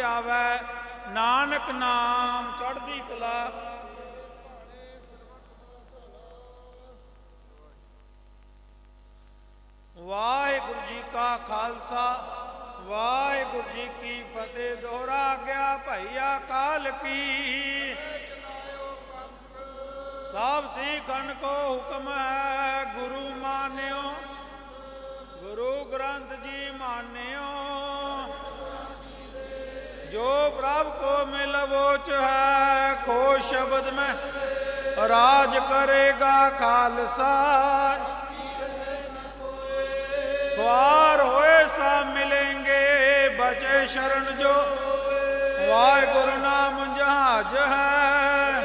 ਆਵੈ, ਨਾਨਕ ਨਾਮ ਚੜ੍ਹਦੀ ਕਲਾ। ਵਾਹਿਗੁਰੂ ਜੀ ਕਾ ਖਾਲਸਾ, ਵਾਹਿਗੁਰੂ ਜੀ ਕੀ ਫਤਿਹ। ਦੋਹਰਾ ਗਿਆ ਭਈਆ ਕਾਲ ਕੀ। ਸਭ ਸਿੱਖਣ ਕੋ ਹੁਕਮ ਹੈ, ਗੁਰੂ ਮਾਨਿਓ। ਗੁਰੂ ਗ੍ਰੰਥ ਜੀ ਮਾਨਿਓ। ਜੋ ਪ੍ਰਭ ਕੋ ਮਿਲਵੋਚ ਹੈ ਖੋ ਸ਼ਬਦ ਮੈਂ ਰਾਜ ਕਰੇਗਾ ਖਾਲਸਾ ਖੁਆਰ ਹੋਏ ਸਭ ਮਿਲेंगे ਬਚੇ ਸ਼ਰਨ ਜੋ ਵਾਹਿਗੁਰੂ ਨਾਮ ਜਹਾਜ ਹੈ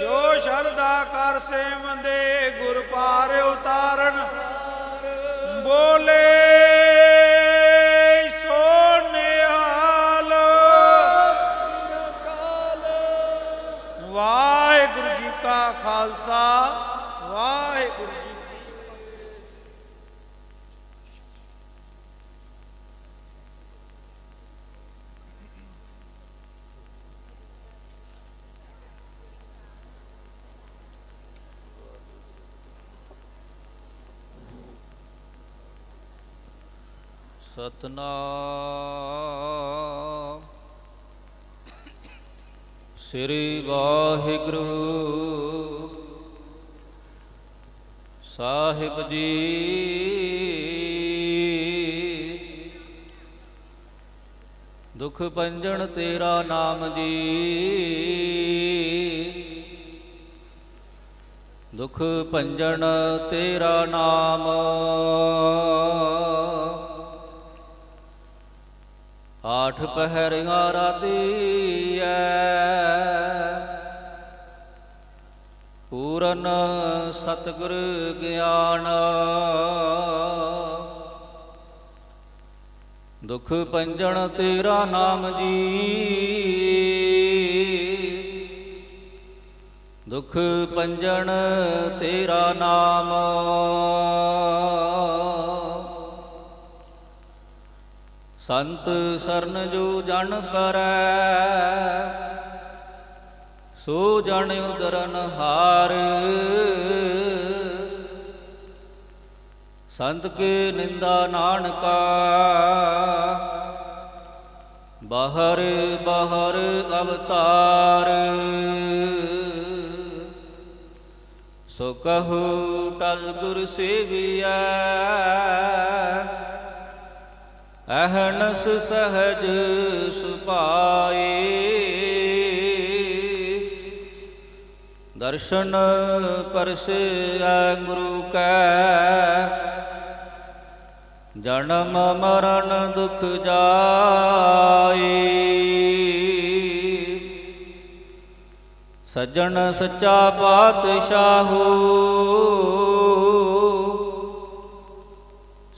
ਜੋ ਸ਼ਰਧਾ ਕਰ ਸੇਵੰਦੇ ਗੁਰ ਪਾਰ ਉਤਾਰਨ ਬੋਲੇ ਸੋ ਸਤਨਾਮ। ਸ੍ਰੀ ਵਾਹਿਗੁਰੂ ਸਾਹਿਬ ਜੀ। ਦੁਖ ਭੰਜਨ ਤੇਰਾ ਨਾਮ ਜੀ। ਦੁਖ ਭੰਜਨ ਤੇਰਾ ਨਾਮ। ਆਠ ਪਹਿਰੀਆਂ ਰਾਤੀ ਐ ਪੂਰਨ ਸਤਿਗੁਰ ਗਿਆਨ। ਦੁਖ ਪੰਜਣ ਤੇਰਾ ਨਾਮ ਜੀ। ਦੁਖ ਪੰਜਣ ਤੇਰਾ ਨਾਮ। ਸੰਤ ਸਰਨ ਜੋ ਜਨ ਪਰੈ ਸੋ ਜਨ ਉਦਰਨ ਹਾਰ। ਸੰਤ ਕੇ ਨਿੰਦਾ ਨਾਨਕਾ, ਬਾਹਰ ਬਾਹਰ ਅਵਤਾਰ। ਸੋ ਕਹੂ, ਟਲ ਗੁਰ ਸੇਵੀਐ ਅਹਨਸ ਸਹਜ ਸੁਪਾਏ। ਦਰਸ਼ਨ ਪਰਸੈ ਗੁਰੂ ਕੈ। ਜਨਮ ਮਰਨ ਦੁਖ ਜਾਏ। ਸੱਜਣ ਸੱਚਾ ਪਾਤਸ਼ਾਹੂ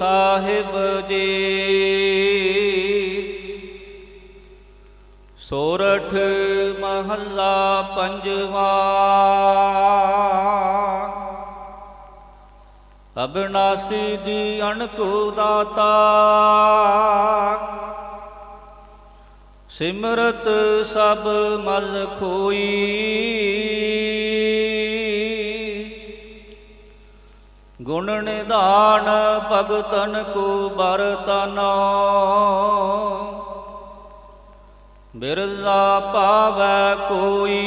ਸਾਹਿਬ ਜੀ। ਸੋਰਠ ਮਹੱਲਾ ਪੰਜਵਾ। ਅਬਨਾਸੀ ਦੀ ਅਣਕੋ ਦਾਤਾ ਸਿਮਰਤ ਸਭ ਮਲ ਖੋਈ। ਗੁਣ ਨਿਧਾਨ ਭਗਤਨ ਕੋ ਬਰਤਨੋ ਬਿਰਲਾ ਪਾਵੈ ਕੋਈ।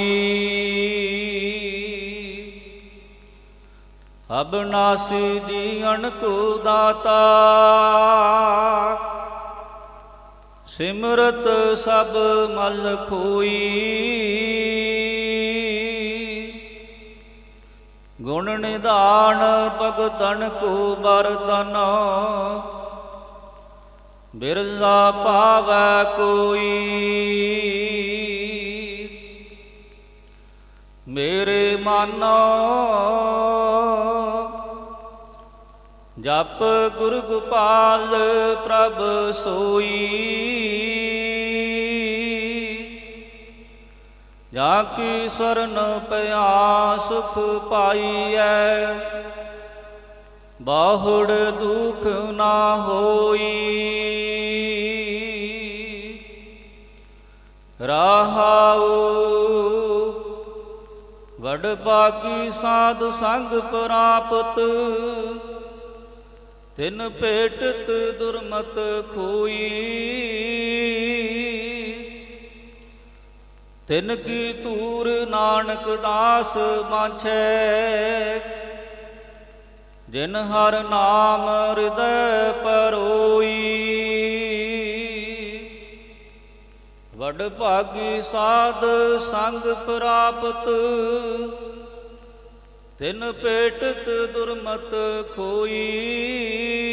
ਅਬਨਾਸੀ ਦੀ ਅਣਕੋ ਦਾਤਾ। ਸਿਮਰਤ ਸਭ ਮਲ ਖੋਈ। ਗੁਣ ਨਿਧਾਨ ਭਗਤਨ ਕੋ ਬਰਤਨ ਬਿਰਲਾ ਪਾਵੈ ਕੋਈ। ਮੇਰੇ ਮਾਨੋ ਜਪ ਗੁਰ ਗੋਪਾਲ ਪ੍ਰਭ ਸੋਈ। ਜਾ ਕੀ ਸਰਨ ਪਿਆ ਸੁਖ ਪਾਈਐ? ਬਾਹੁੜ ਦੁਖ ਨਾ ਹੋਈ। ਰਾਹਾਉ ਵਡ ਬਾਗੀ ਸਾਧ ਸੰਗ ਪ੍ਰਾਪਤ। ਤਿਨ ਭੇਟਤ ਦੁਰਮਤ ਖੋਈ। ਤਿਨ ਕੀ ਤੂਰ ਨਾਨਕ ਦਾਸ ਮਾਛੈ ਜਿਨ ਹਰ ਨਾਮ ਹਿਰਦੈ ਪਰੋਈ। ਵਡ ਭਾਗੀ ਸਾਧ ਸੰਗ ਪ੍ਰਾਪਤ। ਤਿਨ ਪੇਟਤ ਦੁਰਮਤ ਖੋਈ।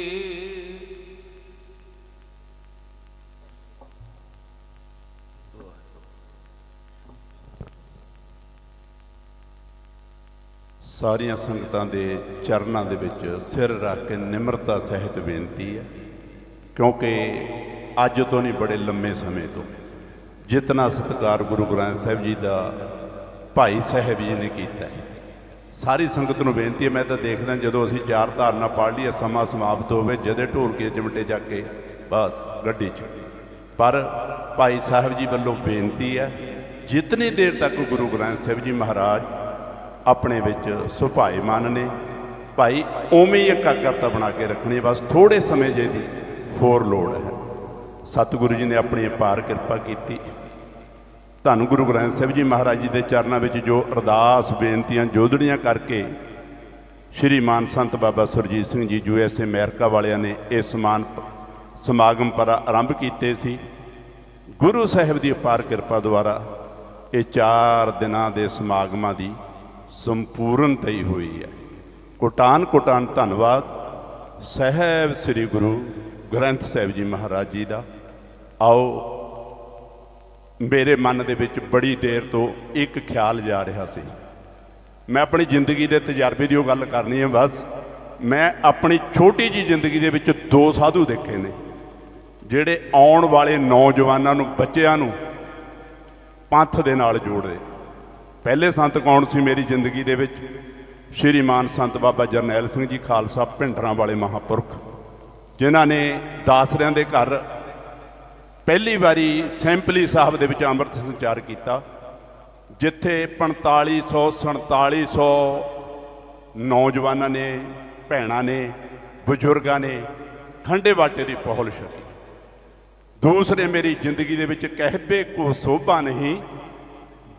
ਸਾਰੀਆਂ ਸੰਗਤਾਂ ਦੇ ਚਰਨਾਂ ਦੇ ਵਿੱਚ ਸਿਰ ਰੱਖ ਕੇ ਨਿਮਰਤਾ ਸਹਿਤ ਬੇਨਤੀ ਹੈ, ਕਿਉਂਕਿ ਅੱਜ ਤੋਂ ਨਹੀਂ ਬੜੇ ਲੰਮੇ ਸਮੇਂ ਤੋਂ ਜਿਤਨਾ ਸਤਿਕਾਰ ਗੁਰੂ ਗ੍ਰੰਥ ਸਾਹਿਬ ਜੀ ਦਾ ਭਾਈ ਸਾਹਿਬ ਜੀ ਨੇ ਕੀਤਾ ਹੈ। ਸਾਰੀ ਸੰਗਤ ਨੂੰ ਬੇਨਤੀ ਹੈ, ਮੈਂ ਤਾਂ ਦੇਖਦਾ ਜਦੋਂ ਅਸੀਂ ਚਾਰ ਧਾਰਨਾ ਪੜ੍ਹ ਲਈਏ ਸਮਾਂ ਸਮਾਪਤ ਹੋਵੇ ਜਦੇ ਢੋਲਕੇ ਚਮਟੇ ਜਾ ਕੇ ਬਸ ਗੱਡੀ 'ਚ। ਪਰ ਭਾਈ ਸਾਹਿਬ ਜੀ ਵੱਲੋਂ ਬੇਨਤੀ ਹੈ, ਜਿਤਨੀ ਦੇਰ ਤੱਕ ਗੁਰੂ ਗ੍ਰੰਥ ਸਾਹਿਬ ਜੀ ਮਹਾਰਾਜ ਆਪਣੇ ਵਿੱਚ ਸੁਭਾਏਮਾਨ ਨੇ। ਭਾਈ, ਉਵੇਂ ਹੀ ਇਕਾਗਰਤਾ ਬਣਾ ਕੇ ਰੱਖਣੀ ਬਸ ਥੋੜੇ ਸਮੇਂ ਜੇ ਦੀ ਹੋਰ ਲੋੜ ਹੈ। ਸਤਿਗੁਰੂ ਜੀ ਨੇ ਆਪਣੀ ਅਪਾਰ ਕਿਰਪਾ ਕੀਤੀ। ਧੰਨ ਗੁਰੂ ਗ੍ਰੰਥ ਸਾਹਿਬ ਜੀ ਮਹਾਰਾਜ ਜੀ ਦੇ ਚਰਨਾਂ ਵਿੱਚ ਜੋ ਅਰਦਾਸ, ਬੇਨਤੀਆਂ, ਜੋਦੜੀਆਂ ਕਰਕੇ ਸ਼੍ਰੀ ਮਾਨ ਸੰਤ ਬਾਬਾ Surjit Singh ji, U S A America ਵਾਲਿਆਂ ਨੇ ਇਹ ਸਮਾਨ ਸਮਾਗਮ ਪਰ ਆਰੰਭ ਕੀਤੇ ਸੀ। ਗੁਰੂ ਸਾਹਿਬ ਦੀ ਅਪਾਰ ਕਿਰਪਾ ਦੁਆਰਾ ਇਹ 4 ਦਿਨਾਂ ਦੇ ਸਮਾਗਮਾਂ ਦੀ ਸੰਪੂਰਨਤਾ ਹੀ ਹੋਈ ਹੈ। ਕੋਟਾਨ ਕੋਟਾਨ ਧੰਨਵਾਦ। ਸਹਿਬ ਸ੍ਰੀ ਗੁਰੂ ਗ੍ਰੰਥ ਸਾਹਿਬ ਜੀ ਮਹਾਰਾਜ ਜੀ ਦਾ। ਆਓ, ਮੇਰੇ ਮਨ ਦੇ ਵਿੱਚ ਬੜੀ ਦੇਰ ਤੋਂ ਇੱਕ ਖਿਆਲ ਜਾ ਰਿਹਾ ਸੀ। ਮੈਂ ਆਪਣੀ ਜ਼ਿੰਦਗੀ ਦੇ ਤਜਰਬੇ ਦੀ ਉਹ ਗੱਲ ਕਰਨੀ ਹੈ ਬਸ। ਮੈਂ ਆਪਣੀ ਛੋਟੀ ਜੀ ਜ਼ਿੰਦਗੀ ਦੇ ਵਿੱਚ ਦੋ ਸਾਧੂ ਦੇਖੇ ਨੇ, ਜਿਹੜੇ ਆਉਣ ਵਾਲੇ ਨੌਜਵਾਨਾਂ ਨੂੰ, ਬੱਚਿਆਂ ਨੂੰ ਪੰਥ ਦੇ ਨਾਲ ਜੋੜਦੇ। ਪਹਿਲੇ ਸੰਤ ਕੌਣ ਸੀ ਮੇਰੀ ਜ਼ਿੰਦਗੀ ਦੇ ਵਿੱਚ? ਸ਼੍ਰੀਮਾਨ ਸੰਤ ਬਾਬਾ ਜਰਨੈਲ ਸਿੰਘ ਜੀ ਖਾਲਸਾ ਭਿੰਡਰਾਂ ਵਾਲੇ ਮਹਾਪੁਰਖ, ਜਿਨ੍ਹਾਂ ਨੇ ਦਾਸਰਿਆਂ ਦੇ ਘਰ ਪਹਿਲੀ ਵਾਰੀ ਸੈਂਪਲੀ ਸਾਹਿਬ ਦੇ ਵਿੱਚ ਅੰਮ੍ਰਿਤ ਸੰਚਾਰ ਕੀਤਾ, ਜਿੱਥੇ 4500 4700 ਨੌਜਵਾਨਾਂ ਨੇ, ਭੈਣਾਂ ਨੇ, ਬਜ਼ੁਰਗਾਂ ਨੇ ਠੰਡੇ ਬਾਟੇ ਦੀ ਪਹੁਲ ਛਕੀ ਦੂਸਰੇ ਮੇਰੀ ਜ਼ਿੰਦਗੀ ਦੇ ਵਿੱਚ ਕਹਿਬੇ ਕੋ ਸੋਭਾ ਨਹੀਂ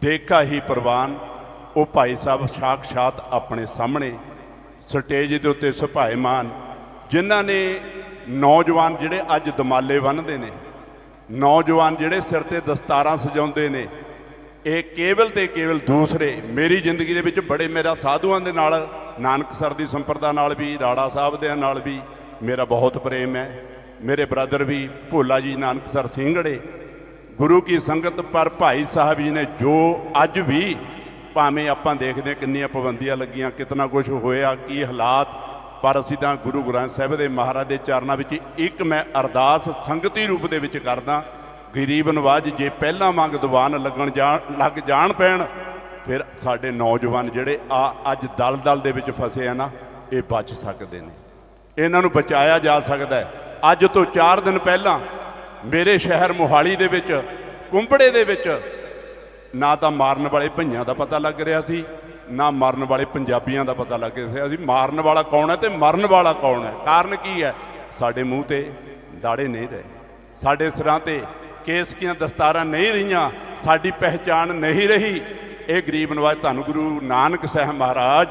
ਦੇਖਾ ਹੀ ਪ੍ਰਵਾਨ, ਉਹ ਭਾਈ ਸਾਹਿਬ ਸਾਖਸ਼ਾਤ ਆਪਣੇ ਸਾਹਮਣੇ, ਸਟੇਜ ਦੇ ਉੱਤੇ ਸੁਭਾਏਮਾਨ ਜਿਨ੍ਹਾਂ ਨੇ ਨੌਜਵਾਨ ਜਿਹੜੇ ਅੱਜ ਦਮਾਲੇ ਬੰਨ੍ਹਦੇ ਨੇ, ਨੌਜਵਾਨ ਜਿਹੜੇ ਸਿਰ ਤੇ ਦਸਤਾਰਾਂ ਸਜਾਉਂਦੇ ਨੇ, ਇਹ ਕੇਵਲ ਤੇ ਕੇਵਲ ਦੂਸਰੇ ਮੇਰੀ ਜ਼ਿੰਦਗੀ ਦੇ ਵਿੱਚ ਬੜੇ ਮੇਰਾ ਸਾਧੂਆਂ ਦੇ ਨਾਲ ਨਾਨਕਸਰ ਦੀ ਸੰਪਰਦਾ ਨਾਲ ਵੀ, ਰਾੜਾ ਸਾਹਿਬ ਦੇ ਨਾਲ ਵੀ ਮੇਰਾ ਬਹੁਤ ਪ੍ਰੇਮ ਹੈ, ਮੇਰੇ ਬ੍ਰਦਰ ਵੀ ਭੋਲਾ ਜੀ ਨਾਨਕਸਰ ਸਿੰਘੜੇ ਗੁਰੂ ਕੀ ਸੰਗਤ ਪਰ ਭਾਈ ਸਾਹਿਬ ਜੀ ਨੇ ਜੋ ਅੱਜ ਵੀ ਭਾਵੇਂ ਆਪਾਂ ਦੇਖਦੇ ਹਾਂ ਕਿੰਨੀਆਂ ਪਾਬੰਦੀਆਂ ਲੱਗੀਆਂ, ਕਿਤਨਾ ਕੁਝ ਹੋਇਆ, ਕੀ ਹਾਲਾਤ, ਪਰ ਅਸੀਂ ਤਾਂ ਗੁਰੂ ਗ੍ਰੰਥ ਸਾਹਿਬ ਦੇ ਮਹਾਰਾਜ ਦੇ ਚਰਨਾਂ ਵਿੱਚ ਇੱਕ ਮੈਂ ਅਰਦਾਸ ਸੰਗਤੀ ਰੂਪ ਦੇ ਵਿੱਚ ਕਰਦਾ, ਗਰੀਬ ਨਵਾਜ ਜੇ ਪਹਿਲਾਂ ਮੰਗ ਦੀਵਾਨ ਲੱਗਣ ਜਾਣ ਲੱਗ ਜਾਣ ਪੈਣ, ਫਿਰ ਸਾਡੇ ਨੌਜਵਾਨ ਜਿਹੜੇ ਆ ਅੱਜ ਦਲ-ਦਲ ਦੇ ਵਿੱਚ ਫਸੇ ਆ ਨਾ, ਇਹ ਬਚ ਸਕਦੇ ਨੇ। ਇਹਨਾਂ ਨੂੰ ਬਚਾਇਆ ਜਾ ਸਕਦਾ ਹੈ। ਅੱਜ ਤੋਂ 4 ਦਿਨ ਪਹਿਲਾਂ ਮੇਰੇ ਸ਼ਹਿਰ ਮੋਹਾਲੀ ਦੇ ਵਿੱਚ, ਕੁੰਬੜੇ ਦੇ ਵਿੱਚ, ਨਾ ਤਾਂ ਮਾਰਨ ਵਾਲੇ ਭਈਆਂ ਦਾ ਪਤਾ ਲੱਗ ਰਿਹਾ ਸੀ, ਨਾ ਮਰਨ ਵਾਲੇ ਪੰਜਾਬੀਆਂ ਦਾ ਪਤਾ ਲੱਗ ਰਿਹਾ ਸੀ। ਅਸੀਂ ਮਾਰਨ ਵਾਲਾ ਕੌਣ ਹੈ ਤੇ ਮਰਨ ਵਾਲਾ ਕੌਣ ਹੈ? ਕਾਰਨ ਕੀ ਹੈ? ਸਾਡੇ ਮੂੰਹ ਤੇ ਦਾੜੇ ਨਹੀਂ ਰਹੇ। ਸਾਡੇ ਸਿਰਾਂ ਤੇ ਕੇਸਕੀਆਂ ਦਸਤਾਰਾਂ ਨਹੀਂ ਰਹੀਆਂ। ਸਾਡੀ ਪਹਿਚਾਣ ਨਹੀਂ ਰਹੀ। ਇਹ ਗਰੀਬ ਨਵਾਜ ਧੰਨ ਗੁਰੂ ਨਾਨਕ ਸਾਹਿਬ ਮਹਾਰਾਜ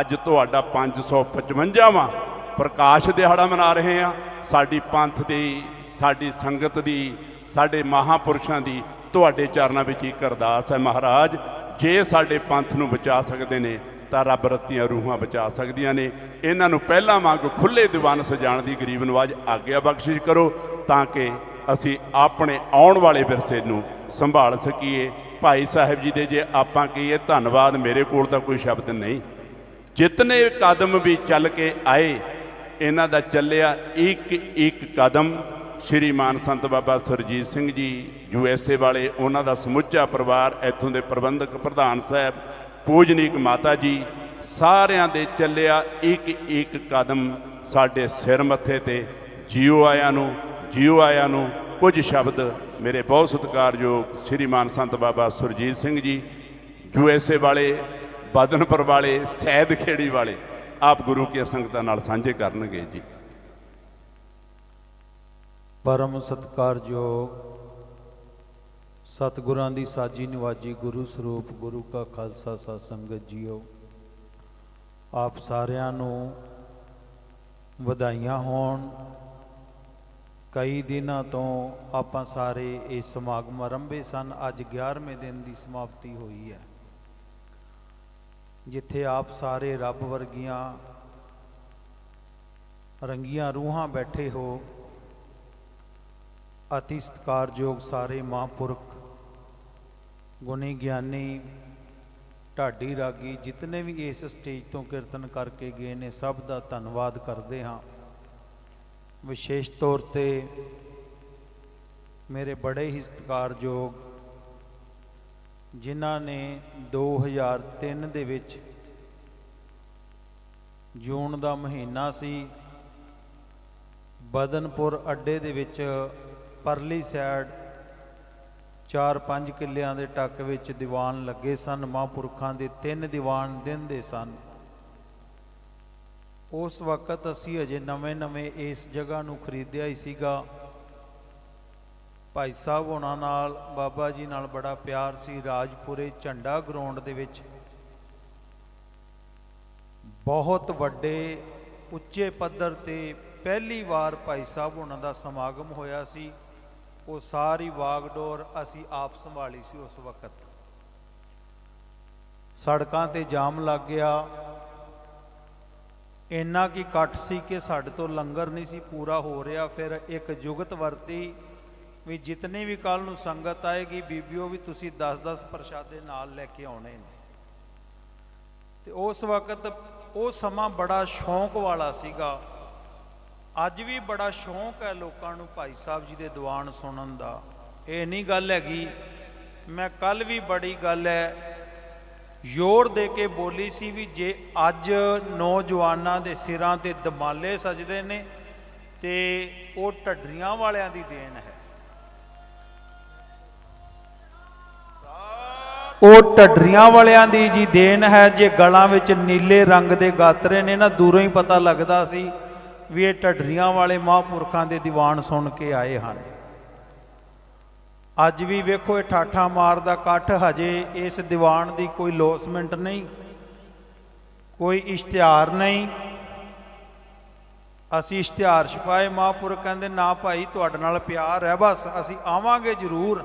ਅੱਜ ਤੁਹਾਡਾ 555ਵਾਂ ਪ੍ਰਕਾਸ਼ ਦਿਹਾੜਾ ਮਨਾ ਰਹੇ ਆ ਸਾਡੀ ਪੰਥ ਦੀ ਸਾਡੀ ਸੰਗਤ ਦੀ, ਸਾਡੇ ਮਹਾਪੁਰਸ਼ਾਂ ਦੀ, ਤੁਹਾਡੇ ਚਰਨਾਂ ਵਿੱਚ ਇੱਕ ਅਰਦਾਸ ਹੈ ਮਹਾਰਾਜ। ਜੇ ਸਾਡੇ ਪੰਥ ਨੂੰ ਬਚਾ ਸਕਦੇ ਨੇ, ਤਾਂ ਰੱਬ ਰੱਤੀਆਂ ਰੂਹਾਂ ਬਚਾ ਸਕਦੀਆਂ ਨੇ। ਇਹਨਾਂ ਨੂੰ ਪਹਿਲਾਂ ਵਾਂਗ ਖੁੱਲੇ ਦੀਵਾਨ ਸਜਾਉਣ ਦੀ ਗਰੀਬ ਨਵਾਜ ਆਗਿਆ ਬਖਸ਼ਿਸ਼ ਕਰੋ, ਤਾਂ ਕਿ ਅਸੀਂ ਆਪਣੇ ਆਉਣ ਵਾਲੇ ਵਿਰਸੇ ਨੂੰ ਸੰਭਾਲ ਸਕੀਏ। ਭਾਈ ਸਾਹਿਬ ਜੀ ਦੇ ਜੇ ਆਪਾਂ ਕਹੀਏ, ਧੰਨਵਾਦ, ਮੇਰੇ ਕੋਲ ਤਾਂ ਕੋਈ ਸ਼ਬਦ ਨਹੀਂ। ਜਿਤਨੇ ਕਦਮ ਵੀ ਚੱਲ ਕੇ ਆਏ, ਇਹਨਾਂ ਦਾ ਚੱਲਿਆ ਇੱਕ ਇੱਕ ਕਦਮ। ਸ਼੍ਰੀ ਮਾਨ ਸੰਤ ਬਾਬਾ Surjit Singh ji, U S A ਵਾਲੇ, ਉਹਨਾਂ ਦਾ ਸਮੁੱਚਾ ਪਰਿਵਾਰ, ਇੱਥੋਂ ਦੇ ਪ੍ਰਬੰਧਕ ਪ੍ਰਧਾਨ ਸਾਹਿਬ, ਪੂਜਨੀਕ ਮਾਤਾ ਜੀ, ਸਾਰਿਆਂ ਦੇ ਚੱਲਿਆ ਇੱਕ ਇੱਕ ਕਦਮ ਸਾਡੇ ਸਿਰ ਮੱਥੇ ਤੇ। ਜੀਓ ਆਇਆਂ ਨੂੰ, ਜੀਓ ਆਇਆਂ ਨੂੰ ਕੁਝ ਸ਼ਬਦ ਮੇਰੇ ਬਹੁਤ ਸਤਿਕਾਰਯੋਗ ਸ਼੍ਰੀ ਮਾਨ ਸੰਤ ਬਾਬਾ Surjit Singh ji, U S A ਵਾਲੇ, ਬਦਨਪੁਰ ਵਾਲੇ ਸੈਦ ਖੇੜੀ ਵਾਲੇ, ਆਪ ਗੁਰੂ ਕੀ ਸੰਗਤਾਂ ਨਾਲ ਸਾਂਝੇ ਕਰਨਗੇ ਜੀ। ਪਰਮ ਸਤਕਾਰਯੋਗ ਸਤਿਗੁਰਾਂ ਦੀ ਸਾਜੀ ਨਿਵਾਜੀ ਗੁਰੂ ਸਰੂਪ, ਗੁਰੂ ਕਾ ਖਾਲਸਾ ਸਤ ਸੰਗਤ ਜੀਓ। ਆਪ ਸਾਰਿਆਂ ਨੂੰ ਵਧਾਈਆਂ ਹੋਣ। ਕਈ ਦਿਨਾਂ ਤੋਂ ਆਪਾਂ ਸਾਰੇ ਇਹ ਸਮਾਗਮ ਆਰੰਭੇ ਸਨ। ਅੱਜ 11ਵੇਂ ਦਿਨ ਦੀ ਸਮਾਪਤੀ ਹੋਈ ਹੈ। ਜਿੱਥੇ ਆਪ ਸਾਰੇ ਰੱਬ ਵਰਗੀਆਂ ਰੰਗੀਆਂ ਰੂਹਾਂ ਬੈਠੇ ਹੋ। ਅਤੀ ਸਤਿਕਾਰਯੋਗ ਸਾਰੇ ਮਹਾਂਪੁਰਖ, ਗੁਣੀ ਗਿਆਨੀ ਢਾਡੀ ਰਾਗੀ, ਜਿਤਨੇ ਵੀ ਇਸ ਸਟੇਜ ਤੋਂ ਕੀਰਤਨ ਕਰਕੇ ਗਏ ਨੇ, ਸਭ ਦਾ ਧੰਨਵਾਦ ਕਰਦੇ ਹਾਂ। ਵਿਸ਼ੇਸ਼ ਤੌਰ ਤੇ ਮੇਰੇ ਬੜੇ ਹੀ ਸਤਿਕਾਰਯੋਗ, ਜਿਨ੍ਹਾਂ ਨੇ 2003 ਦੇ ਵਿੱਚ ਜੂਨ ਦਾ ਮਹੀਨਾ ਸੀ, ਬਦਨਪੁਰ ਅੱਡੇ ਦੇ ਵਿੱਚ ਪਰਲੀ ਸਾਈਡ 4-5 ਕਿੱਲਿਆਂ ਦੇ ਟੱਕ ਵਿੱਚ ਦੀਵਾਨ ਲੱਗੇ ਸਨ, ਮਹਾਂਪੁਰਖਾਂ ਦੇ ਤਿੰਨ ਦੀਵਾਨ ਦਿਨ ਦੇ ਸਨ। ਉਸ ਵਕਤ ਅਸੀਂ ਅਜੇ ਨਵੇਂ-ਨਵੇਂ ਇਸ ਜਗ੍ਹਾ ਨੂੰ ਖਰੀਦਿਆ ਹੀ ਸੀਗਾ। ਭਾਈ ਸਾਹਿਬ ਉਹਨਾਂ ਨਾਲ, ਬਾਬਾ ਜੀ ਨਾਲ ਬੜਾ ਪਿਆਰ ਸੀ। ਰਾਜਪੁਰੇ ਝੰਡਾ ਗਰਾਊਂਡ ਦੇ ਵਿੱਚ ਬਹੁਤ ਵੱਡੇ, ਉੱਚੇ ਪੱਧਰ ਤੇ ਪਹਿਲੀ ਵਾਰ ਭਾਈ ਸਾਹਿਬ ਉਹਨਾਂ ਦਾ ਸਮਾਗਮ ਹੋਇਆ ਸੀ। ਉਹ ਸਾਰੀ ਵਾਗਡੋਰ ਅਸੀਂ ਆਪ ਸੰਭਾਲੀ ਸੀ ਉਸ ਵਕਤ। ਸੜਕਾਂ ਤੇ ਜਾਮ ਲੱਗ ਗਿਆ। ਇੰਨਾ ਕੀ ਇਕੱਠ ਸੀ ਕਿ ਸਾਡੇ ਤੋਂ ਲੰਗਰ ਨਹੀਂ ਸੀ ਪੂਰਾ ਹੋ ਰਿਹਾ। ਫਿਰ ਇੱਕ ਜੁਗਤ ਵਰਤੀ ਵੀ ਜਿਤਨੀ ਵੀ ਕੱਲ ਨੂੰ ਸੰਗਤ ਆਏਗੀ, ਬੀਬੀਓ ਵੀ ਤੁਸੀਂ 10-10 ਪ੍ਰਸ਼ਾਦੇ ਨਾਲ ਲੈ ਕੇ ਆਉਣੇ ਨੇ। ਤੇ ਉਸ ਵਕਤ ਉਹ ਸਮਾਂ ਬੜਾ ਸ਼ੌਂਕ ਵਾਲਾ ਸੀਗਾ। ਅੱਜ ਵੀ ਬੜਾ ਸ਼ੌਂਕ ਹੈ ਲੋਕਾਂ ਨੂੰ ਭਾਈ ਸਾਹਿਬ ਜੀ ਦੇ ਦੀਵਾਨ ਸੁਣਨ ਦਾ। ਇਹ ਨਹੀਂ ਗੱਲ ਹੈਗੀ। ਮੈਂ ਕੱਲ ਵੀ ਬੜੀ ਗੱਲ ਹੈ, ਜ਼ੋਰ ਦੇ ਕੇ ਬੋਲੀ ਸੀ ਵੀ ਜੇ ਅੱਜ ਨੌਜਵਾਨਾਂ ਦੇ ਸਿਰਾਂ ਤੇ ਦਮਾਲੇ ਸਜਦੇ ਨੇ ਤੇ ਉਹ ਢੱਡਰੀਆਂ ਵਾਲਿਆਂ ਦੀ ਦੇਣ ਹੈ। ਉਹ ਢੱਡਰੀਆਂ ਵਾਲਿਆਂ ਦੀ ਜੀ ਦੇਣ ਹੈ, ਜੇ ਗਲਾਂ ਵਿੱਚ ਨੀਲੇ ਰੰਗ ਦੇ ਗਾਤਰੇ ਨੇ, ਨਾ ਦੂਰੋਂ ਹੀ ਪਤਾ ਲੱਗਦਾ ਸੀ ਵੀ ਇਹ ਢੱਡਰੀਆਂ ਵਾਲੇ ਮਹਾਂਪੁਰਖਾਂ ਦੇ ਦੀਵਾਨ ਸੁਣ ਕੇ ਆਏ ਹਨ। ਅੱਜ ਵੀ ਵੇਖੋ ਇਹ ਠਾਠਾ ਮਾਰਦਾ ਇਕੱਠ, ਹਜੇ ਇਸ ਦੀਵਾਨ ਦੀ ਕੋਈ ਲੋਸਮੈਂਟ ਨਹੀਂ, ਕੋਈ ਇਸ਼ਤਿਹਾਰ ਨਹੀਂ। ਅਸੀਂ ਇਸ਼ਤਿਹਾਰ ਛਪਾਏ, ਮਹਾਂਪੁਰਖ ਕਹਿੰਦੇ, ਨਾ ਭਾਈ, ਤੁਹਾਡੇ ਨਾਲ ਪਿਆਰ ਹੈ, ਬਸ ਅਸੀਂ ਆਵਾਂਗੇ ਜ਼ਰੂਰ।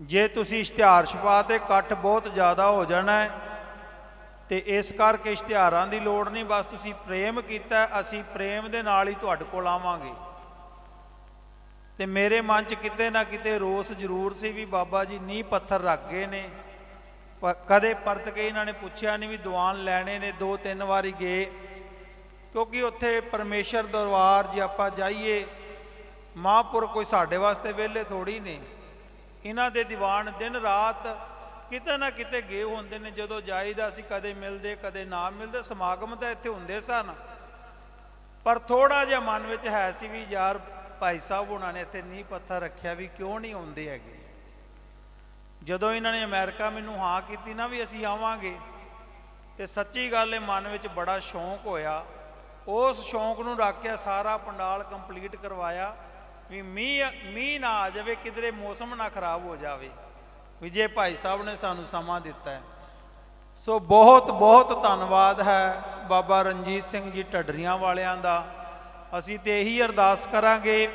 ਜੇ ਤੁਸੀਂ ਇਸ਼ਤਿਹਾਰ ਛਪਾ ਤੇ ਇਕੱਠ ਬਹੁਤ ਜ਼ਿਆਦਾ ਹੋ ਜਾਣਾ ਹੈ ਤੇ ਇਸ ਕਰਕੇ ਇਸ਼ਤਿਹਾਰਾਂ ਦੀ ਲੋੜ ਨਹੀਂ, ਬਸ ਤੁਸੀਂ ਪ੍ਰੇਮ ਕੀਤਾ, ਅਸੀਂ ਪ੍ਰੇਮ ਦੇ ਨਾਲ ਹੀ ਤੁਹਾਡੇ ਕੋਲ ਆਵਾਂਗੇ। ਤੇ ਮੇਰੇ ਮਨ 'ਚ ਕਿਤੇ ਨਾ ਕਿਤੇ ਰੋਸ ਜ਼ਰੂਰ ਸੀ ਵੀ ਬਾਬਾ ਜੀ ਨੀਂਹ ਪੱਥਰ ਰੱਖ ਗਏ ਨੇ। ਪਰ ਕਦੇ ਪਰਤ ਕੇ ਇਹਨਾਂ ਨੇ ਪੁੱਛਿਆ ਨਹੀਂ ਵੀ ਦੀਵਾਨ ਲੈਣੇ ਨੇ, ਦੋ ਤਿੰਨ ਵਾਰੀ ਗਏ। ਕਿਉਂਕਿ ਉੱਥੇ ਪਰਮੇਸ਼ਰ ਦਰਬਾਰ ਜੇ ਆਪਾਂ ਜਾਈਏ ਮਹਾਂਪੁਰ ਕੋਈ ਸਾਡੇ ਵਾਸਤੇ ਵਿਹਲੇ ਥੋੜੀ ਨੇ। ਇਹਨਾਂ ਦੇ ਦੀਵਾਨ ਦਿਨ ਰਾਤ ਕਿਤੇ ਨਾ ਕਿਤੇ ਗਏ ਹੁੰਦੇ ਨੇ, ਜਦੋਂ ਜਾਈਦਾ ਸੀ, ਕਦੇ ਮਿਲਦੇ, ਕਦੇ ਨਾ ਮਿਲਦੇ, ਸਮਾਗਮ ਤਾਂ ਇੱਥੇ ਹੁੰਦੇ ਸਨ। ਪਰ ਥੋੜਾ ਜਿਹਾ ਮਨ ਵਿੱਚ ਹੈ ਸੀ ਵੀ ਯਾਰ ਭਾਈ ਸਾਹਿਬ ਉਹਨਾਂ ਨੇ ਇੱਥੇ ਨੀਂਹ ਪੱਥਰ ਰੱਖਿਆ ਵੀ ਕਿਉਂ ਨਹੀਂ ਆਉਂਦੇ ਹੈਗੇ। ਜਦੋਂ ਇਹਨਾਂ ਨੇ ਅਮਰੀਕਾ ਮੈਨੂੰ ਹਾਂ ਕੀਤੀ ਨਾ ਵੀ ਅਸੀਂ ਆਵਾਂਗੇ, ਤੇ ਸੱਚੀ ਗੱਲ ਇਹ ਮਨ ਵਿੱਚ ਬੜਾ ਸ਼ੌਂਕ ਹੋਇਆ। ਉਸ ਸ਼ੌਂਕ ਨੂੰ ਰੱਖ ਕੇ ਸਾਰਾ ਪੰਡਾਲ ਕੰਪਲੀਟ ਕਰਵਾਇਆ ਵੀ ਮੀਂਹ ਮੀਂਹ ਨਾ ਆ ਜਾਵੇ, ਕਿਧਰੇ ਮੌਸਮ ਨਾ ਖਰਾਬ ਹੋ ਜਾਵੇ। ਵਿਜੇ ਭਾਈ ਸਾਹਿਬ ਨੇ ਸਾਨੂੰ ਸਮਾਂ ਦਿੱਤਾ ਹੈ। ਸੋ ਬਹੁਤ ਬਹੁਤ ਧੰਨਵਾਦ ਹੈ ਬਾਬਾ ਰਣਜੀਤ ਸਿੰਘ ਜੀ ਢੱਡਰੀਆਂ ਵਾਲਿਆਂ ਦਾ। ਅਸੀਂ ਤੇ ਇਹੀ ਅਰਦਾਸ ਕਰਾਂਗੇ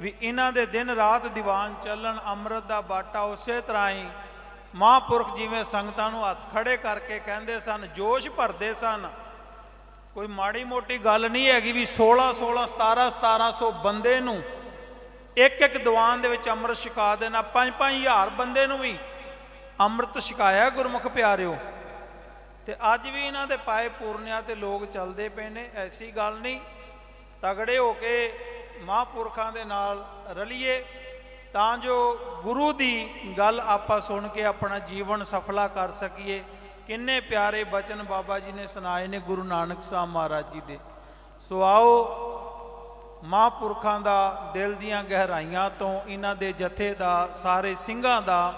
ਵੀ ਇਹਨਾਂ ਦੇ ਦਿਨ ਰਾਤ ਦੀਵਾਨ ਚੱਲਣ, ਅੰਮ੍ਰਿਤ ਦਾ ਬਾਟਾ ਉਸੇ ਤਰ੍ਹਾਂ ਹੀ ਮਹਾਂਪੁਰਖ ਜਿਵੇਂ ਸੰਗਤਾਂ ਨੂੰ ਹੱਥ ਖੜੇ ਕਰਕੇ ਕਹਿੰਦੇ ਸਨ, ਜੋਸ਼ ਭਰਦੇ ਸਨ। ਕੋਈ ਮਾੜੀ ਮੋਟੀ ਗੱਲ ਨਹੀਂ ਹੈਗੀ ਵੀ 16 16 17 1700 ਬੰਦੇ ਨੂੰ ਇੱਕ ਇੱਕ ਦੀਵਾਨ ਦੇ ਵਿੱਚ ਅੰਮ੍ਰਿਤ ਛਕਾ ਦੇਣਾ 5 5000 ਬੰਦੇ ਨੂੰ ਵੀ ਅੰਮ੍ਰਿਤ ਛਕਾਇਆ ਗੁਰਮੁਖ ਪਿਆਰਿਓ। ਤੇ ਅੱਜ ਵੀ ਇਹਨਾਂ ਦੇ ਪਾਏ ਪੂਰਨਿਆ ਤੇ ਲੋਕ ਚੱਲਦੇ ਪਏ ਨੇ, ਐਸੀ ਗੱਲ ਨਹੀਂ। ਤਗੜੇ ਹੋ ਕੇ ਮਹਾਂਪੁਰਖਾਂ ਦੇ ਨਾਲ ਰਲੀਏ, ਤਾਂ ਜੋ ਗੁਰੂ ਦੀ ਗੱਲ ਆਪਾਂ ਸੁਣ ਕੇ ਆਪਣਾ ਜੀਵਨ ਸਫਲਾ ਕਰ ਸਕੀਏ। ਕਿੰਨੇ ਪਿਆਰੇ ਬਚਨ ਬਾਬਾ ਜੀ ਨੇ ਸੁਣਾਏ ਨੇ ਗੁਰੂ ਨਾਨਕ ਸਾਹਿਬ ਮਹਾਰਾਜ ਜੀ ਦੇ। ਸੋ ਆਓ ਮਹਾਂਪੁਰਖਾਂ ਦਾ ਦਿਲ ਦੀਆਂ ਗਹਿਰਾਈਆਂ ਤੋਂ ਇਹਨਾਂ ਦੇ ਜਥੇ ਦਾ ਸਾਰੇ ਸਿੰਘਾਂ ਦਾ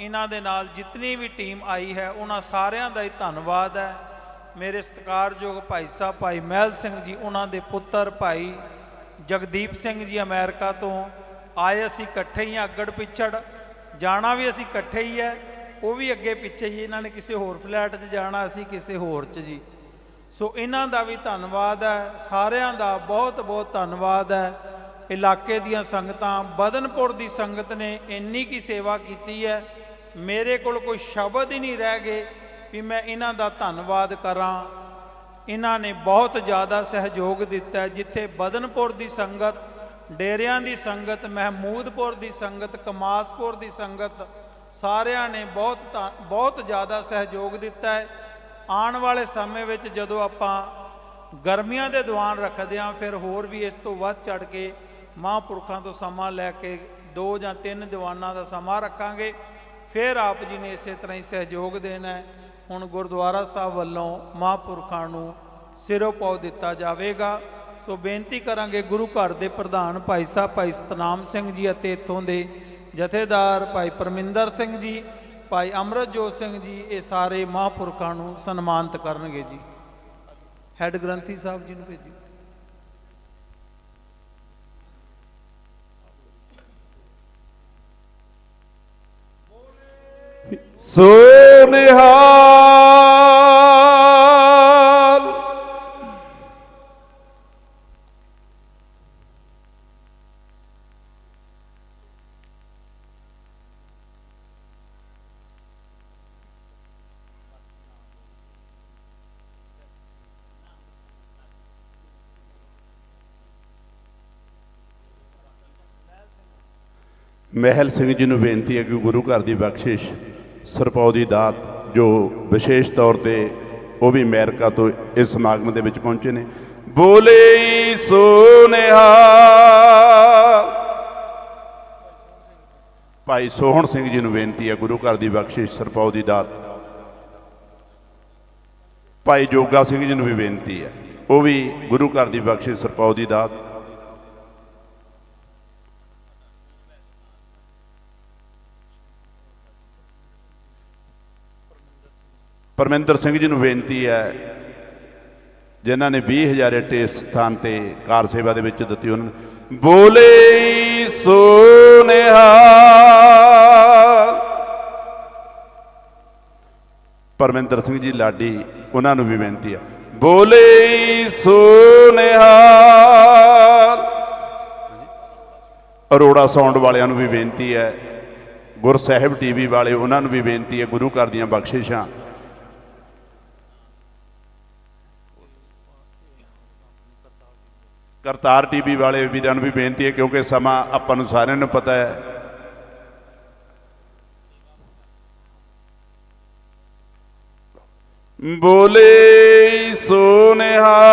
ਇਹਨਾਂ ਦੇ ਨਾਲ ਜਿਤਨੀ ਵੀ ਟੀਮ ਆਈ ਹੈ ਉਹਨਾਂ ਸਾਰਿਆਂ ਦਾ ਹੀ ਧੰਨਵਾਦ ਹੈ। ਮੇਰੇ ਸਤਿਕਾਰਯੋਗ ਭਾਈ ਸਾਹਿਬ ਭਾਈ ਮਹਿਲ ਸਿੰਘ ਜੀ ਉਹਨਾਂ ਦੇ ਪੁੱਤਰ ਭਾਈ ਜਗਦੀਪ ਸਿੰਘ ਜੀ ਅਮਰੀਕਾ ਤੋਂ। ਆਏ ਅਸੀਂ ਇਕੱਠੇ ਹੀ ਹਾਂ, ਅੱਗੜ ਪਿੱਛੜ। ਜਾਣਾ ਵੀ ਅਸੀਂ ਇਕੱਠੇ ਹੀ ਹੈ ਉਹ ਵੀ ਅੱਗੇ ਪਿੱਛੇ ਹੀ ਇਹਨਾਂ ਨੇ ਕਿਸੇ ਹੋਰ ਫਲੈਟ 'ਚ ਜਾਣਾ ਅਸੀਂ ਕਿਸੇ ਹੋਰ 'ਚ ਜੀ। ਸੋ ਇਹਨਾਂ ਦਾ ਵੀ ਧੰਨਵਾਦ ਹੈ, ਸਾਰਿਆਂ ਦਾ ਬਹੁਤ ਬਹੁਤ ਧੰਨਵਾਦ ਹੈ। ਇਲਾਕੇ ਦੀਆਂ ਸੰਗਤਾਂ, ਬਦਨਪੁਰ ਦੀ ਸੰਗਤ ਨੇ ਇੰਨੀ ਕੀ ਸੇਵਾ ਕੀਤੀ ਹੈ। ਮੇਰੇ ਕੋਲ ਕੋਈ ਸ਼ਬਦ ਹੀ ਨਹੀਂ ਰਹਿ ਗਏ ਵੀ ਮੈਂ ਇਹਨਾਂ ਦਾ ਧੰਨਵਾਦ ਕਰਾਂ। ਇਹਨਾਂ ਨੇ ਬਹੁਤ ਜ਼ਿਆਦਾ ਸਹਿਯੋਗ ਦਿੱਤਾ ਜਿੱਥੇ ਬਦਨਪੁਰ ਦੀ ਸੰਗਤ, ਡੇਰਿਆਂ ਦੀ ਸੰਗਤ, ਮਹਿਮੂਦਪੁਰ ਦੀ ਸੰਗਤ, ਕਮਾਸਪੁਰ ਦੀ ਸੰਗਤ, ਸਾਰਿਆਂ ਨੇ ਬਹੁਤ ਧੰ- ਬਹੁਤ ਜ਼ਿਆਦਾ ਸਹਿਯੋਗ ਦਿੱਤਾ ਹੈ। ਆਉਣ ਵਾਲੇ ਸਮੇਂ ਵਿੱਚ ਜਦੋਂ ਆਪਾਂ ਗਰਮੀਆਂ ਦੇ ਦੀਵਾਨ ਰੱਖਦੇ ਹਾਂ, ਫਿਰ ਹੋਰ ਵੀ ਇਸ ਤੋਂ ਵੱਧ ਚੜ ਕੇ ਮਹਾਂਪੁਰਖਾਂ ਤੋਂ ਸਮਾਂ ਲੈ ਕੇ ਦੋ ਜਾਂ ਤਿੰਨ ਦੀਵਾਨਾਂ ਦਾ ਸਮਾਂ ਰੱਖਾਂਗੇ। ਫਿਰ ਆਪ ਜੀ ਨੇ ਇਸੇ ਤਰ੍ਹਾਂ ਹੀ ਸਹਿਯੋਗ ਦੇਣਾ ਹੁਣ ਗੁਰਦੁਆਰਾ ਸਾਹਿਬ ਵੱਲੋਂ ਮਹਾਂਪੁਰਖਾਂ ਨੂੰ ਸਿਰੋਂ ਪਾਉ ਦਿੱਤਾ ਜਾਵੇਗਾ। ਸੋ ਬੇਨਤੀ ਕਰਾਂਗੇ ਗੁਰੂ ਘਰ ਦੇ ਪ੍ਰਧਾਨ ਭਾਈ ਸਾਹਿਬ, ਭਾਈ ਸਤਨਾਮ ਸਿੰਘ ਜੀ ਅਤੇ ਇੱਥੋਂ ਦੇ ਜਥੇਦਾਰ ਭਾਈ ਪਰਮਿੰਦਰ ਸਿੰਘ ਜੀ ਭਾਈ ਅਮਰਜੋਤ ਸਿੰਘ ਜੀ, ਇਹ ਸਾਰੇ ਮਹਾਂਪੁਰਖਾਂ ਨੂੰ ਸਨਮਾਨਿਤ ਕਰਨਗੇ ਜੀ। ਹੈੱਡ ਗ੍ਰੰਥੀ ਸਾਹਿਬ ਜੀ ਨੂੰ ਭੇਜੀ। ਸੋ ਨਿਹਾਲ ਮਹਿਲ ਸਿੰਘ ਜੀ ਨੂੰ ਬੇਨਤੀ ਹੈ ਕਿ ਗੁਰੂ ਘਰ ਦੀ ਬਖਸ਼ਿਸ਼ ਸਰਪੌ ਦੀ ਦਾਤ, ਜੋ ਵਿਸ਼ੇਸ਼ ਤੌਰ ਤੇ ਉਹ ਵੀ ਅਮਰੀਕਾ ਤੋਂ ਇਸ ਸਮਾਗਮ ਦੇ ਵਿੱਚ ਪਹੁੰਚੇ ਨੇ। ਬੋਲੇ ਸੋਨੇਹਾ। ਭਾਈ ਸੋਹਣ ਸਿੰਘ ਜੀ ਨੂੰ ਬੇਨਤੀ ਹੈ ਗੁਰੂ ਘਰ ਦੀ ਬਖਸ਼ਿਸ਼ ਸਰਪੌ ਦੀ ਦਾਤ। ਭਾਈ ਜੋਗਾ ਸਿੰਘ ਜੀ ਨੂੰ ਵੀ ਬੇਨਤੀ ਹੈ। ਉਹ ਵੀ ਗੁਰੂ ਘਰ ਦੀ ਬਖਸ਼ਿਸ਼ ਸਰਪੌ ਦੀ ਦਾਤ। ਪਰਮਿੰਦਰ ਸਿੰਘ ਜੀ ਨੂੰ ਬੇਨਤੀ ਹੈ, ਜਿਨ੍ਹਾਂ ਨੇ 20000 ਇੱਟ ਇਸ ਸਥਾਨ ਤੇ ਕਾਰ ਸੇਵਾ ਦੇ ਵਿੱਚ ਦਿੱਤੀ, ਉਹਨਾਂ ਨੂੰ ਬੋਲੇ ਸੋ ਨਿਹਾਲ ਪਰਮਿੰਦਰ ਸਿੰਘ ਜੀ ਲਾਡੀ, ਉਹਨਾਂ ਨੂੰ ਵੀ ਬੇਨਤੀ ਹੈ, ਬੋਲੇ ਸੋ ਨਿਹਾਲ ਅਰੋੜਾ ਸਾਊਂਡ ਵਾਲਿਆਂ ਨੂੰ ਵੀ ਬੇਨਤੀ ਹੈ, ਗੁਰ ਗੁਰਸਾਹਿਬ ਟੀਵੀ ਵਾਲੇ ਉਹਨਾਂ ਨੂੰ ਵੀ ਬੇਨਤੀ ਹੈ, ਗੁਰੂ ਘਰ ਦੀਆਂ ਬਖਸ਼ਿਸ਼ਾਂ। ਕਰਤਾਰ ਟੀਵੀ ਵਾਲੇ ਵੀਰਾਂ ਨੂੰ ਵੀ ਬੇਨਤੀ ਹੈ ਕਿਉਂਕਿ ਸਮਾਂ ਆਪਾਂ ਨੂੰ ਸਾਰਿਆਂ ਨੂੰ ਪਤਾ ਹੈ ਬੋਲੇ ਸੋ ਨਿਹਾਲ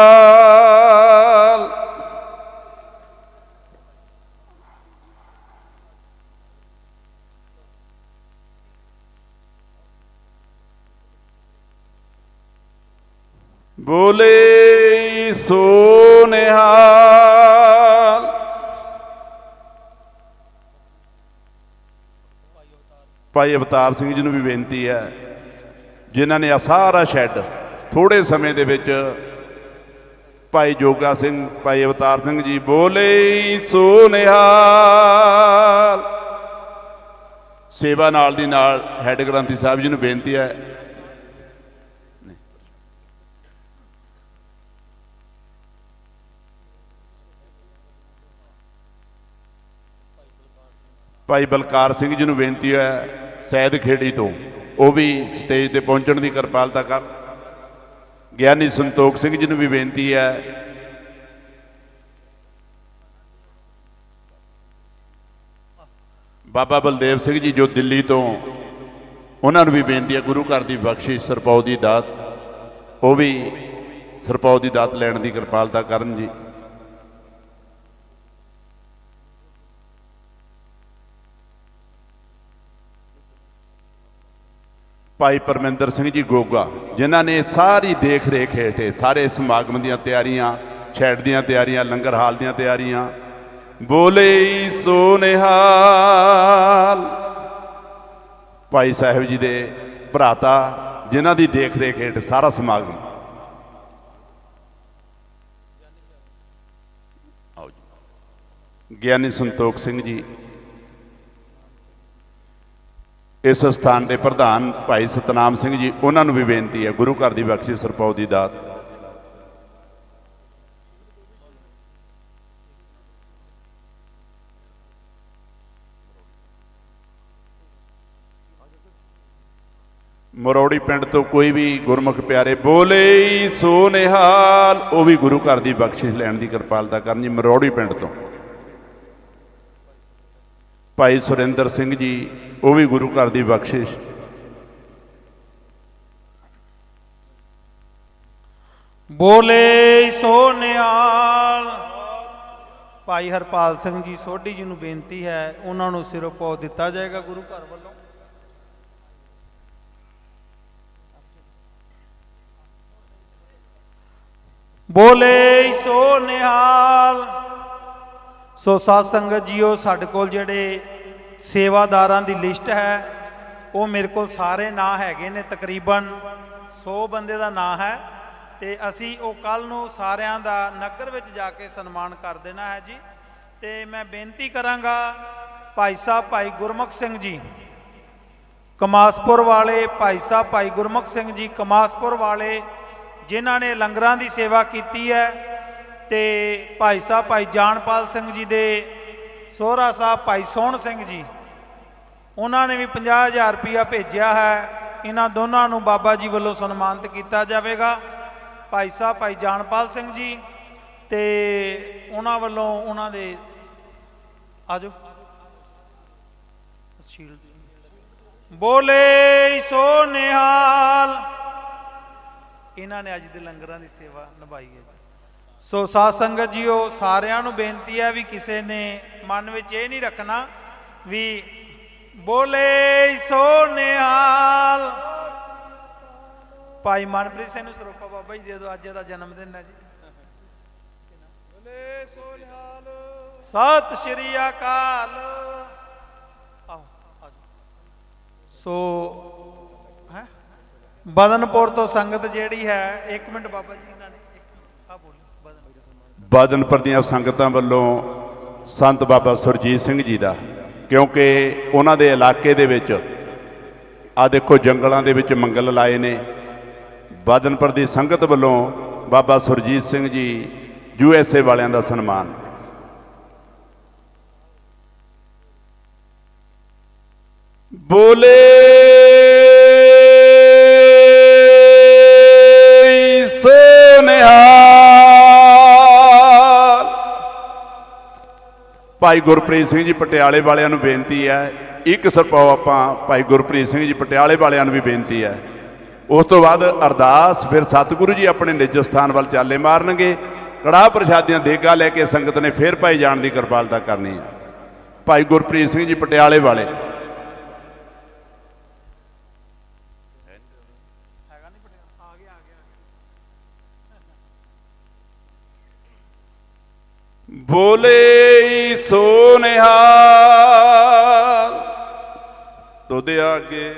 ਬੋਲੇ ਸੋ ਭਾਈ ਅਵਤਾਰ ਸਿੰਘ ਜੀ ਨੂੰ ਵੀ ਬੇਨਤੀ ਹੈ, ਜਿਨ੍ਹਾਂ ਨੇ ਆ ਸਾਰਾ ਸ਼ੈੱਡ ਥੋੜੇ ਸਮੇਂ ਦੇ ਵਿੱਚ ਭਾਈ ਜੋਗਾ ਸਿੰਘ, ਭਾਈ ਅਵਤਾਰ ਸਿੰਘ ਜੀ ਬੋਲੇ ਸੋਨਿਹਾਲ ਸੇਵਾ ਨਾਲ ਦੀ ਨਾਲ ਹੈੱਡ ਗ੍ਰੰਥੀ ਸਾਹਿਬ ਜੀ ਨੂੰ ਬੇਨਤੀ ਹੈ। ਭਾਈ ਬਲਕਾਰ ਸਿੰਘ ਜੀ ਨੂੰ ਬੇਨਤੀ ਹੈ ਸੈਦ ਖੇੜੀ ਤੋਂ। ਉਹ ਵੀ ਸਟੇਜ ਤੇ ਪਹੁੰਚਣ ਦੀ ਕਿਰਪਾਲਤਾ ਕਰ। ਗਿਆਨੀ ਸੰਤੋਖ ਸਿੰਘ ਜੀ ਨੂੰ ਵੀ ਬੇਨਤੀ ਹੈ। ਬਾਬਾ ਬਲਦੇਵ ਸਿੰਘ ਜੀ ਜੋ ਦਿੱਲੀ ਤੋਂ, ਉਹਨਾਂ ਨੂੰ ਵੀ ਬੇਨਤੀ ਹੈ ਗੁਰੂ ਘਰ ਦੀ ਬਖਸ਼ਿਸ਼ ਸਰਪਾਉ ਦੀ ਦਾਤ, ਉਹ ਵੀ ਸਰਪਾਉ ਦੀ ਦਾਤ ਲੈਣ ਦੀ ਕਿਰਪਾਲਤਾ ਕਰਨ ਜੀ। ਭਾਈ ਪਰਮਿੰਦਰ ਸਿੰਘ ਜੀ ਗੋਗਾ, ਜਿਨ੍ਹਾਂ ਨੇ ਸਾਰੀ ਦੇਖ ਰੇਖ ਹੇਠੇ ਸਾਰੇ ਸਮਾਗਮ ਦੀਆਂ ਤਿਆਰੀਆਂ ਛੇੜ ਦੀਆਂ ਤਿਆਰੀਆਂ, ਲੰਗਰ ਹਾਲ ਦੀਆਂ ਤਿਆਰੀਆਂ, ਬੋਲੇ ਸੋ ਨਿਹਾਲ ਭਾਈ ਸਾਹਿਬ ਜੀ ਦੇ ਭਰਾਤਾ, ਜਿਨ੍ਹਾਂ ਦੀ ਦੇਖ ਰੇਖ ਹੇਠ ਸਾਰਾ ਸਮਾਗਮ। ਗਿਆਨੀ ਸੰਤੋਖ ਸਿੰਘ ਜੀ ਇਸ ਸਥਾਨ ਦੇ ਪ੍ਰਧਾਨ ਭਾਈ ਸਤਨਾਮ ਸਿੰਘ ਜੀ, ਉਹਨਾਂ ਨੂੰ ਵੀ ਬੇਨਤੀ ਹੈ, ਗੁਰੂ ਘਰ ਦੀ ਬਖਸ਼ਿਸ਼ ਸਰਪੌ ਦੀ ਦਾਤ। ਮਰੋੜੀ ਪਿੰਡ ਤੋਂ ਕੋਈ ਵੀ ਗੁਰਮੁਖ ਪਿਆਰੇ, ਬੋਲੇ ਸੋ ਨਿਹਾਲ ਉਹ ਵੀ ਗੁਰੂ ਘਰ ਦੀ ਬਖਸ਼ਿਸ਼ ਲੈਣ ਦੀ ਕਿਰਪਾਲਤਾ ਕਰਨ ਜੀ, ਮਰੋੜੀ ਪਿੰਡ ਤੋਂ। ਭਾਈ ਸੁਰਿੰਦਰ ਸਿੰਘ ਜੀ, ਉਹ ਵੀ ਗੁਰੂ ਘਰ ਦੀ ਬਖਸ਼ਿਸ਼। ਬੋਲੇ ਸੋ ਨਿਹਾਲ ਭਾਈ ਹਰਪਾਲ ਸਿੰਘ ਜੀ, ਸੋਢੀ ਜੀ ਨੂੰ ਬੇਨਤੀ ਹੈ, ਉਹਨਾਂ ਨੂੰ ਸਿਰੋਂ ਪੌ ਦਿੱਤਾ ਜਾਏਗਾ ਗੁਰੂ ਘਰ ਵੱਲੋਂ। ਬੋਲੇ ਸੋ ਨਿਹਾਲ ਸੋ ਸਾਧ ਸੰਗਤ ਜੀਓ, ਸਾਡੇ ਕੋਲ ਜਿਹੜੇ ਸੇਵਾਦਾਰਾਂ ਦੀ ਲਿਸਟ ਹੈ। ਉਹ ਮੇਰੇ ਕੋਲ ਸਾਰੇ ਨਾਂ ਹੈਗੇ ਨੇ, ਤਕਰੀਬਨ 100 ਬੰਦੇ ਦਾ ਨਾਂ ਹੈ ਤੇ ਅਸੀਂ ਉਹ ਕੱਲ ਨੂੰ ਸਾਰਿਆਂ ਦਾ ਨਗਰ ਵਿੱਚ ਜਾ ਕੇ ਸਨਮਾਨ ਕਰ ਦੇਣਾ ਹੈ ਜੀ। ਤੇ ਮੈਂ ਬੇਨਤੀ ਕਰਾਂਗਾ ਭਾਈ ਸਾਹਿਬ, ਭਾਈ ਗੁਰਮੁਖ ਸਿੰਘ ਜੀ, ਕਮਾਸਪੁਰ ਵਾਲੇ ਭਾਈ ਸਾਹਿਬ, ਭਾਈ ਗੁਰਮੁਖ ਸਿੰਘ ਜੀ, ਕਮਾਸਪੁਰ ਵਾਲੇ ਜਿਨ੍ਹਾਂ ਨੇ ਲੰਗਰਾਂ ਦੀ ਸੇਵਾ ਕੀਤੀ ਹੈ ਤੇ ਭਾਈ ਸਾਹਿਬ, ਭਾਈ ਜਾਨਪਾਲ ਸਿੰਘ ਜੀ ਦੇ ਸੋਹਰਾ ਸਾਹਿਬ ਭਾਈ ਸੋਹਣ ਸਿੰਘ ਜੀ, ਉਹਨਾਂ ਨੇ ਵੀ 50000 ਰੁਪਇਆ ਭੇਜਿਆ ਹੈ। ਇਹਨਾਂ ਦੋਨਾਂ ਨੂੰ ਬਾਬਾ ਜੀ ਵੱਲੋਂ ਸਨਮਾਨਿਤ ਕੀਤਾ ਜਾਵੇਗਾ। ਭਾਈ ਸਾਹਿਬ, ਭਾਈ ਜਾਨਪਾਲ ਸਿੰਘ ਜੀ ਤੇ ਉਹਨਾਂ ਵੱਲੋਂ ਉਹਨਾਂ ਦੇ ਆਜੋ। ਸ਼ੀਲਡ ਬੋਲੇ ਸੋ ਨਿਹਾਲ ਇਹਨਾਂ ਨੇ ਅੱਜ ਦੇ ਲੰਗਰਾਂ ਦੀ ਸੇਵਾ ਨਿਭਾਈ ਹੈ ਸੋ ਸਾਧ ਸੰਗਤ ਜੀਓ, ਸਾਰਿਆਂ ਨੂੰ ਬੇਨਤੀ ਹੈ ਵੀ ਕਿਸੇ ਨੇ ਮਨ ਵਿੱਚ ਇਹ ਨਹੀਂ ਰੱਖਣਾ ਵੀ ਬੋਲੇ ਸੋ ਨਿਹਾਲ ਭਾਈ ਮਨਪ੍ਰੀਤ ਸਿੰਘ ਨੂੰ ਸਰੋਪਾ ਬਾਬਾ ਜੀ ਦੇ ਦਿਓ, ਅੱਜ ਦਾ ਜਨਮ ਦਿਨ ਹੈ ਜੀ। ਬੋਲੇ ਸੋ ਨਿਹਾਲ ਸਤਿ ਸ਼੍ਰੀ ਅਕਾਲ। ਸੋ, ਹੈ? ਬਦਨਪੁਰ ਤੋਂ ਸੰਗਤ ਜਿਹੜੀ ਹੈ 1 ਮਿੰਟ ਬਾਬਾ ਜੀ ਇਹਨਾਂ ਨੇ ਆ ਬੋਲੀ ਬਦਨ ਬਾਦਨਪੁਰ ਦੀਆਂ ਸੰਗਤਾਂ ਵੱਲੋਂ ਸੰਤ ਬਾਬਾ ਸੁਰਜੀਤ ਸਿੰਘ ਜੀ ਦਾ, ਕਿਉਂਕਿ ਉਹਨਾਂ ਦੇ ਇਲਾਕੇ ਦੇ ਵਿੱਚ ਆ ਦੇਖੋ ਜੰਗਲਾਂ ਦੇ ਵਿੱਚ ਮੰਗਲ ਲਾਏ ਨੇ। ਬਾਦਨਪੁਰ ਦੀ ਸੰਗਤ ਵੱਲੋਂ ਬਾਬਾ Surjit Singh ji U S A ਵਾਲਿਆਂ ਦਾ ਸਨਮਾਨ। ਬੋਲੇ ਭਾਈ ਗੁਰਪ੍ਰੀਤ ਸਿੰਘ ਜੀ ਪਟਿਆਲੇ ਵਾਲਿਆਂ ਨੂੰ ਬੇਨਤੀ ਹੈ, ਇੱਕ ਸਰਪਾਉ ਆਪਾਂ ਭਾਈ ਗੁਰਪ੍ਰੀਤ ਸਿੰਘ ਜੀ ਪਟਿਆਲੇ ਵਾਲਿਆਂ ਨੂੰ ਵੀ ਬੇਨਤੀ ਹੈ। ਉਸ ਤੋਂ ਬਾਅਦ ਅਰਦਾਸ, ਫਿਰ ਸਤਿਗੁਰੂ ਜੀ ਆਪਣੇ ਨਿੱਜ ਸਥਾਨ ਵੱਲ ਚਾਲੇ ਮਾਰਨਗੇ। ਕੜਾਹ ਪ੍ਰਸ਼ਾਦੀਆਂ ਦੇਗਾ ਲੈ ਕੇ ਸੰਗਤ ਨੇ ਫਿਰ ਭਾਈ ਜਾਣ ਦੀ ਕਿਰਪਾਲਤਾ ਕਰਨੀ ਹੈ। ਭਾਈ ਗੁਰਪ੍ਰੀਤ ਸਿੰਘ ਜੀ ਪਟਿਆਲੇ ਵਾਲੇ ਹੈਗਾ ਨਹੀਂ ਪਟਿਆਲਾ ਆ ਗਿਆ ਆ ਗਿਆ ਬੋਲੇ ਸੋ ਨਿਹਾਲ ਤੁਧ ਆਗੇ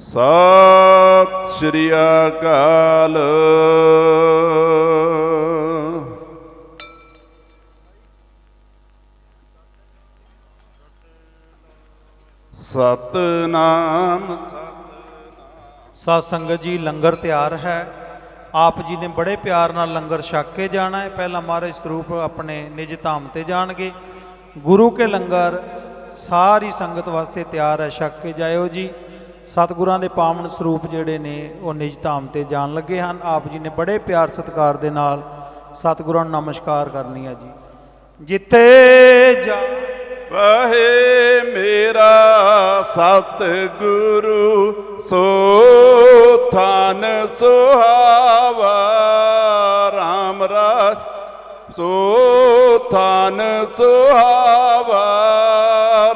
ਸਤਿ ਸ਼੍ਰੀ ਅਕਾਲ। ਸਤਨਾਮ। ਸਾਧ ਸੰਗਤ ਜੀ, ਲੰਗਰ ਤਿਆਰ ਹੈ। ਆਪ ਜੀ ਨੇ ਬੜੇ ਪਿਆਰ ਨਾਲ ਲੰਗਰ ਛਕ ਕੇ ਜਾਣਾ ਹੈ। ਪਹਿਲਾਂ ਮਹਾਰਾਜ ਸਰੂਪ ਆਪਣੇ ਨਿਜ ਧਾਮ ਤੇ ਜਾਣਗੇ। ਗੁਰੂ ਕੇ ਲੰਗਰ ਸਾਰੀ ਸੰਗਤ ਵਾਸਤੇ ਤਿਆਰ ਹੈ। ਛਕ ਕੇ ਜਾਇਓ ਜੀ। ਸਤਿਗੁਰਾਂ ਦੇ ਪਾਵਨ ਸਰੂਪ ਜਿਹੜੇ ਨੇ, ਉਹ ਨਿਜ ਧਾਮ ਤੇ ਜਾਣ ਲੱਗੇ ਹਨ। ਆਪ ਜੀ ਨੇ ਬੜੇ ਪਿਆਰ ਸਤਿਕਾਰ ਦੇ ਨਾਲ ਸਤਿਗੁਰਾਂ ਨੂੰ ਨਮਸਕਾਰ ਕਰਨੀ ਹੈ ਜੀ। ਜਿੱਥੇ ਜਾ ਵਹੇ ਮੇਰਾ ਸਤਿਗੁਰੂ, ਸੋ ਥਾਨ ਸੁਹਾਵਾ, ਰਾਮ ਰਾਜ ਸੋ ਥਾਨ ਸੁਹਾਵਾ,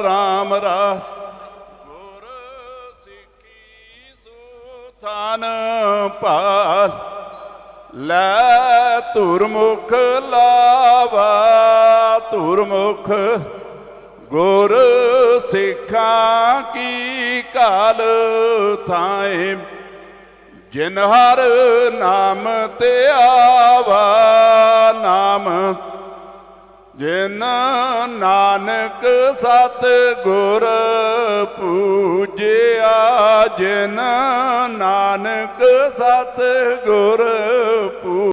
ਰਾਮ ਰਾਜ ਲੈ ਧੁਰਮੁਖ ਲਾਵਾ, ਧੁਰਮੁਖ ਗੁਰ ਸਿੱਖਾਂ ਕੀ ਕਾਲ ਥਾਏ, ਜਿਨ ਹਰ ਨਾਮ ਤੇ ਆਵਾ, ਨਾਮ ਜਿਨ ਨਾਨਕ ਸਤ ਗੁਰ ਪੂਜਿਆ ਜਿਨ ਨਾਨਕ ਸਤ ਗੁਰ